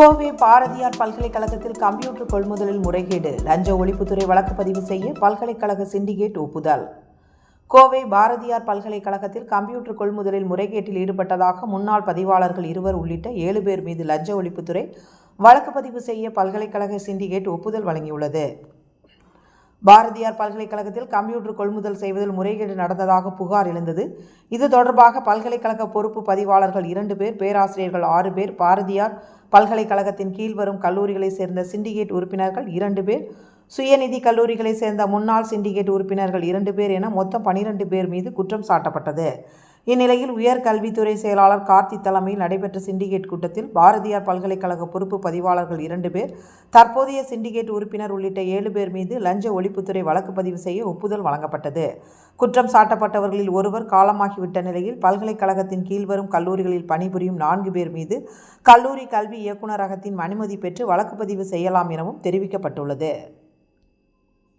கோவை பாரதியார் பல்கலைக்கழகத்தில் கம்ப்யூட்டர் கொள்முதலில் முறைகேடு. லஞ்ச ஒழிப்புத்துறை வழக்கு பதிவு செய்ய பல்கலைக்கழக சிண்டிகேட் ஒப்புதல். கோவை பாரதியார் பல்கலைக்கழகத்தில் கம்ப்யூட்டர் கொள்முதலில் முறைகேட்டில் ஈடுபட்டதாக முன்னாள் பதிவாளர்கள் இருவர் உள்ளிட்ட ஏழு பேர் மீது லஞ்ச ஒழிப்புத்துறை வழக்கு பதிவு செய்ய பல்கலைக்கழக சிண்டிகேட் ஒப்புதல் வழங்கியுள்ளது. பாரதியார் பல்கலைக்கழகத்தில் கம்ப்யூட்டர் கொள்முதல் செய்வதில் முறைகேடு நடந்ததாக புகார் எழுந்தது. இது தொடர்பாக பல்கலைக்கழக பொறுப்பு பதிவாளர்கள் இரண்டு பேர் பேராசிரியர்கள் ஆறு பேர் பாரதியார் பல்கலைக்கழகத்தின் கீழ் வரும் கல்லூரிகளைச் சேர்ந்த சிண்டிகேட் உறுப்பினர்கள் இரண்டு பேர் சுயநிதி கல்லூரிகளைச் சேர்ந்த முன்னாள் சிண்டிகேட் உறுப்பினர்கள் இரண்டு பேர் என மொத்தம் பனிரெண்டு பேர் மீது குற்றம் சாட்டப்பட்டது. இந்நிலையில் உயர்கல்வித்துறை செயலாளர் கார்த்தி தலைமையில் நடைபெற்ற சிண்டிகேட் கூட்டத்தில் பாரதியார் பல்கலைக்கழக பொறுப்பு பதிவாளர்கள் இரண்டு பேர் தற்போதைய சிண்டிகேட் உறுப்பினர் உள்ளிட்ட ஏழு பேர் மீது லஞ்ச ஒழிப்புத்துறை வழக்கு பதிவு செய்ய ஒப்புதல் வழங்கப்பட்டது. குற்றம் சாட்டப்பட்டவர்களில் ஒருவர் காலமாகிவிட்ட நிலையில் பல்கலைக்கழகத்தின் கீழ் வரும் கல்லூரிகளில் பணிபுரியும் நான்கு பேர் மீது கல்லூரி கல்வி இயக்குநரகத்தின் அனுமதி பெற்று வழக்கு பதிவு செய்யலாம் எனவும் தெரிவிக்கப்பட்டுள்ளது.